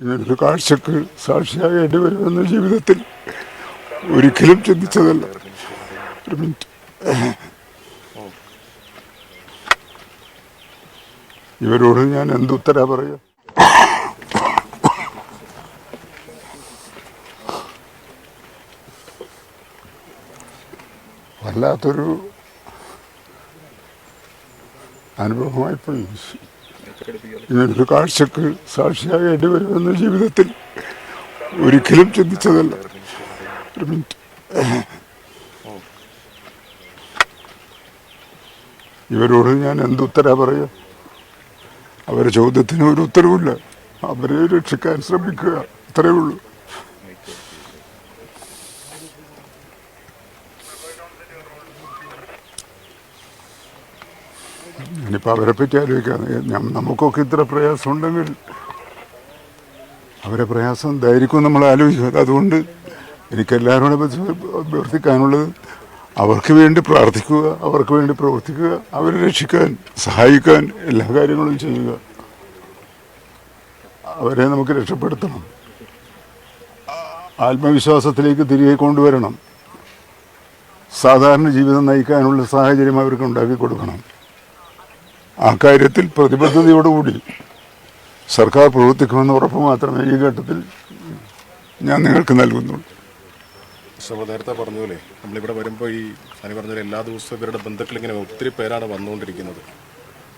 ഇങ്ങനൊരു കാഴ്ചക്ക് സാക്ഷിയാകേണ്ടി വരുമെന്ന ജീവിതത്തിൽ ഒരിക്കലും ചിന്തിച്ചതല്ല. ഒരു മിനിറ്റ്. ഇവരോട് ഞാൻ എന്തുത്തരാ പറയാ? വല്ലാത്തൊരു അനുഭവമായിപ്പോയി ഇങ്ങനൊരു കാഴ്ചക്ക് സാക്ഷിയാകേണ്ടി വരുമെന്ന ജീവിതത്തിൽ ഒരിക്കലും ചിന്തിച്ചതല്ല. ഒരു മിനിറ്റ്. ഇവരോട് ഞാൻ എന്തുത്തരാ പറയുക അവരെ ചോദ്യത്തിന് ഒരു ഉത്തരവില്ല അവരെ രക്ഷിക്കാൻ ശ്രമിക്കുക. അത്രയേ ഉള്ളൂ. ഇനിയിപ്പോൾ അവരെ പറ്റി ആലോചിക്കാം നമുക്കൊക്കെ ഇത്ര പ്രയാസം ഉണ്ടെങ്കിൽ അവരെ പ്രയാസം ധൈര്യക്കും നമ്മൾ ആലോചിക്കുക അതുകൊണ്ട് എനിക്ക് എല്ലാവരോടും അഭ്യർത്ഥിക്കാനുള്ളത് അവർക്ക് വേണ്ടി പ്രാർത്ഥിക്കുക അവർക്ക് വേണ്ടി പ്രവർത്തിക്കുക അവരെ രക്ഷിക്കാൻ സഹായിക്കാൻ എല്ലാ കാര്യങ്ങളും ചെയ്യുക. അവരെ നമുക്ക് രക്ഷപ്പെടുത്തണം. ആത്മവിശ്വാസത്തിലേക്ക് തിരികെ കൊണ്ടുവരണം. സാധാരണ ജീവിതം നയിക്കാനുള്ള സാഹചര്യം അവർക്ക് ഉണ്ടാക്കി കൊടുക്കണം. ആ കാര്യത്തിൽ പ്രതിബദ്ധതയോടുകൂടി സർക്കാർ പ്രവർത്തിക്കുമെന്ന ഉറപ്പ് മാത്രമേ ഈ ഘട്ടത്തിൽ ഞാൻ നിങ്ങൾക്ക് നൽകുന്നുള്ളൂ. നേരത്തെ പറഞ്ഞ പോലെ നമ്മളിവിടെ വരുമ്പോൾ ഈ സനി പറഞ്ഞ എല്ലാ ദിവസവും ഇവരുടെ ബന്ധുക്കൾ ഇങ്ങനെ ഒത്തിരി പേരാണ് വന്നുകൊണ്ടിരിക്കുന്നത്.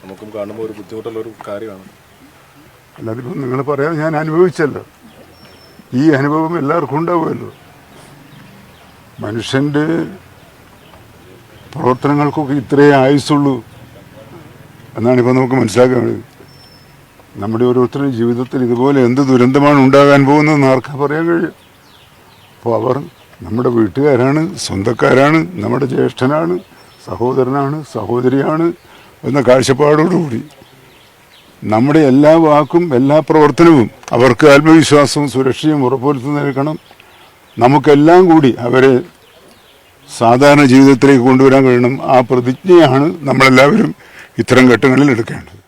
നമുക്കും കാണുമ്പോൾ ഒരു ബുദ്ധിമുട്ടുള്ള ഒരു കാര്യമാണ്. അല്ലാതിപ്പോൾ നിങ്ങൾ പറയാൻ ഞാൻ അനുഭവിച്ചല്ലോ. ഈ അനുഭവം എല്ലാവർക്കും ഉണ്ടാവുമല്ലോ. മനുഷ്യന്റെ പ്രവർത്തനങ്ങൾക്കൊക്കെ ഇത്രയേ ആയുസുള്ളൂ എന്നാണ് ഇപ്പോൾ നമുക്ക് മനസ്സിലാക്കുന്നത് നമ്മുടെ ഓരോരുത്തരുടെ ജീവിതത്തിൽ ഇതുപോലെ എന്ത് ദുരന്തമാണ് ഉണ്ടാകാൻ പോകുന്നതെന്ന് ആർക്കാ പറയാൻ കഴിയും? അപ്പോൾ അവർ നമ്മുടെ വീട്ടുകാരാണ് സ്വന്തക്കാരാണ് നമ്മുടെ ജ്യേഷ്ഠനാണ് സഹോദരനാണ് സഹോദരിയാണ് എന്ന കാഴ്ചപ്പാടോടുകൂടി നമ്മുടെ എല്ലാ വാക്കും എല്ലാ പ്രവർത്തനവും അവർക്ക് ആത്മവിശ്വാസവും സുരക്ഷയും ഉറപ്പുവരുത്തി നൽകണം നമുക്കെല്ലാം കൂടി അവരെ സാധാരണ ജീവിതത്തിലേക്ക് കൊണ്ടുവരാൻ കഴിയണം. ആ പ്രതിജ്ഞയാണ് നമ്മളെല്ലാവരും ഇത്തരം ഘട്ടങ്ങളിൽ എടുക്കേണ്ടത്.